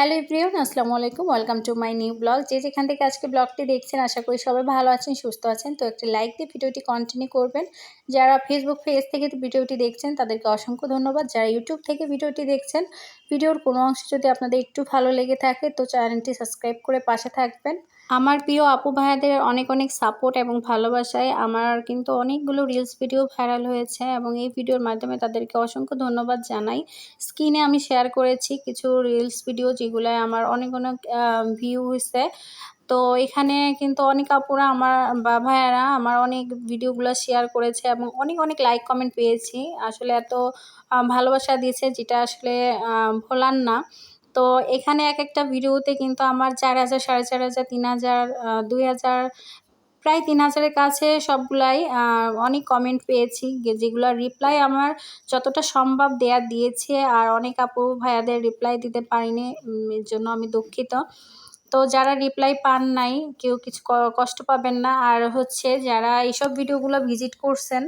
Hello Priyan আসসালামু আলাইকুম। Welcome to my new blog যে যেখান থেকে আজকে ব্লগটি দেখছেন, আশা করি সবাই ভালো আছেন, সুস্থ আছেন। তো একটি লাইক দিয়ে ভিডিওটি কন্টিনিউ করবেন। যারা ফেসবুক পেজ থেকে ভিডিওটি দেখছেন, তাদেরকে অসংখ্য ধন্যবাদ। যারা ইউটিউব থেকে ভিডিওটি দেখছেন, ভিডিওর কোনো অংশ যদি আপনাদের একটু ভালো লেগে থাকে, তো চ্যানেলটি সাবস্ক্রাইব করে পাশে থাকবেন। আমার প্রিয় আপু ভাইয়াদের অনেক অনেক সাপোর্ট এবং ভালোবাসায় আমার কিন্তু অনেকগুলো রিলস ভিডিও ভাইরাল হয়েছে এবং এই ভিডিওর মাধ্যমে তাদেরকে অসংখ্য ধন্যবাদ জানাই। স্ক্রিনে আমি শেয়ার করেছি কিছু রিলস ভিডিও যেগুলো আমার অনেক অনেক ভিউ হয়েছে। তো এখানে কিন্তু অনেক আপুরা আমার বা ভাইয়ারা আমার অনেক ভিডিওগুলো শেয়ার করেছে এবং অনেক অনেক লাইক কমেন্ট পেয়েছি। আসলে এত ভালোবাসা দিয়েছে যেটা আসলে ভোলার না। তো এখানে এক একটা ভিডিওতে কিন্তু আমার চার হাজার, সাড়ে চার হাজার, তিন হাজার দুই হাজার, প্রায় তিন হাজারের কাছে সবগুলাই অনেক কমেন্ট পেয়েছি যেগুলো রিপ্লাই আমার যতটা সম্ভব দেয়া দিয়েছে আর অনেক আপু ভাইয়াদের রিপ্লাই দিতে পারিনি এর জন্য আমি দুঃখিত। তো যারা রিপ্লাই পান নাই, কেউ কিছু কষ্ট পাবেন না। আর হচ্ছে যারা এইসব ভিডিওগুলো ভিজিট করছেন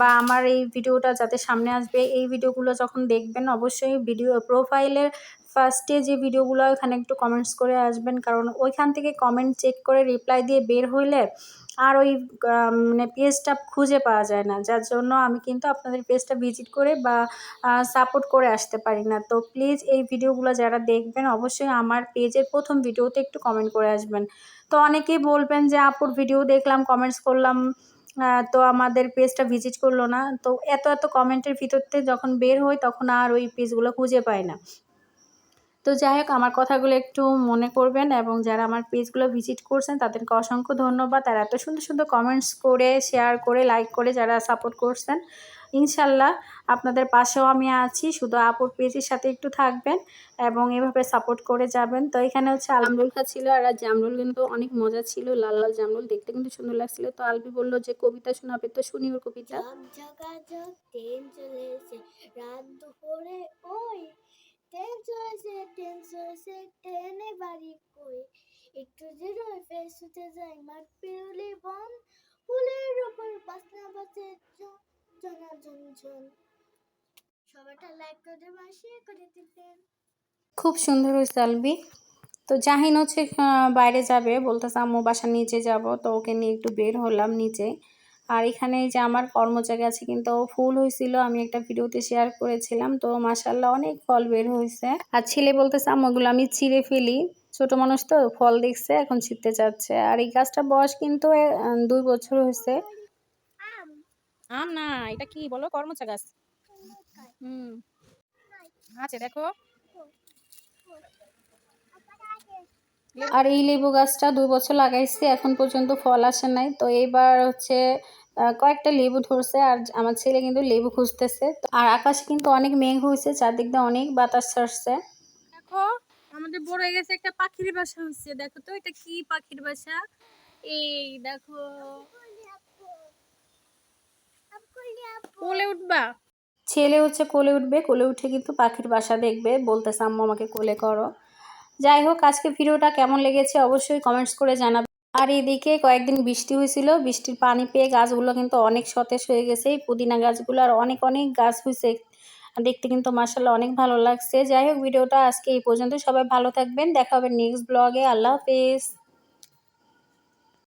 বা আমার এই ভিডিওটা যাতে সামনে আসবে, এই ভিডিওগুলো যখন দেখবেন অবশ্যই ভিডিও প্রোফাইলের ফার্স্টে যে ভিডিওগুলো ওখানে একটু কমেন্টস করে আসবেন। কারণ ওইখান থেকে কমেন্ট চেক করে রিপ্লাই দিয়ে বের হইলে আর ওই মানে পেজটা খুঁজে পাওয়া যায় না। যার জন্য আমি কিন্তু আপনাদের পেজটা ভিজিট করে বা সাপোর্ট করে আসতে পারি না। তো প্লিজ এই ভিডিওগুলো যারা দেখবেন, অবশ্যই আমার পেজের প্রথম ভিডিওতে একটু কমেন্ট করে আসবেন। তো অনেকেই বলবেন যে, আপুর ভিডিও দেখলাম কমেন্টস করলাম। তো আমাদের পেজটা ভিজিট করল না। তো এত এত কমেন্টের ভিতরতে যখন বের হই, তখন আর ওই পেজগুলো খুঁজে পাই না। তো যাই হোক, আমার কথাগুলো একটু মনে করবেন এবং যারা আমার পেজগুলো ভিজিট করছেন, তাদেরকে অসংখ্য ধন্যবাদ। আর এত সুন্দর সুন্দর কমেন্টস করে শেয়ার করে লাইক করে যারা সাপোর্ট করছেন ইনশাল্লাহ আপনাদের পাশেও আমি আছি। শুধু আপুর পেজের সাথে একটু থাকবেন এবং এভাবে সাপোর্ট করে যাবেন। তো এখানে হচ্ছে আলমরুল খা ছিল আর জামরুল কিন্তু অনেক মজা ছিল। লাল লাল জামরুল দেখতে কিন্তু সুন্দর লাগছিল। তো আলবি বলল যে কবিতা শোনাবে তো শুনি ওর কবিতা রাত দুপুরে ওই ট্রেন চলেছে ট্রেন চলেছে ট্রেনে বাড়ি কই? একটু জিরোয় ফেস হতে যায় মাঠ পেরোলে বন ফুলের উপর বাসনা জনা খুব সুন্দর হয়েছে আলবি। তো জাহিন হচ্ছে বাইরে যাবে, বলতেছে, আম্মু বাসা নিচে যাব। তো ওকে নিয়ে একটু বের হলাম নিচে। আর এখানে যে আমার কর্মচারী আছে, কিন্তু ফুল হয়েছিল। আমি একটা ভিডিওতে শেয়ার করেছিলাম। তো মাসাল্লাহ অনেক ফল বের হয়েছে। আর ছেলে বলতেছে আমগুলো আমি ছিঁড়ে ফেলি। ছোট মানুষ তো, ফল দেখছে, এখন ছিঁড়তে চাচ্ছে আর এই গাছটা বয়স কিন্তু দুই বছর হয়েছে। আম না এটা কি বলো? কর্মচা গাছ। হুম। আছে দেখো। আর এই লেবু গাছটা দুই বছর লাগাইছি এখন পর্যন্ত ফল আসে নাই। তো এইবার হচ্ছে কয়েকটা লেবু ধরছে আর আমার ছেলে কিন্তু লেবু খুঁজতেছে। আর আকাশে কিন্তু অনেক মেঘ হয়েছে চারদিক দিয়ে অনেক বাতাস ছাড়ছে। দেখো আমাদের বড় হয়ে গেছে একটা পাখির বাসা হচ্ছে দেখো তো এটা কি পাখির বাসা? এই দেখো কোলে উঠবা ছেলে হচ্ছে কোলে উঠবে, কোলে উঠে কিন্তু পাখির বাসা দেখবে, বলতেছে, আম্মু, আমাকে কোলে করো। যাই হোক, আজকে ভিডিওটা কেমন লেগেছে অবশ্যই কমেন্টস করে জানাবে। আর এদিকে কয়েকদিন বৃষ্টি হয়েছিল, বৃষ্টির পানি পেয়ে গাছগুলো কিন্তু অনেক সতেজ হয়ে গেছে। এই পুদিনা গাছগুলো আর অনেক অনেক গাছ হয়েছে, দেখতে কিন্তু মার্শাল্লাহ অনেক ভালো লাগছে। যাই হোক, ভিডিওটা আজকে এই পর্যন্ত। সবাই ভালো থাকবেন। দেখা হবে নেক্সট ব্লগে আল্লাহ হাফেজ।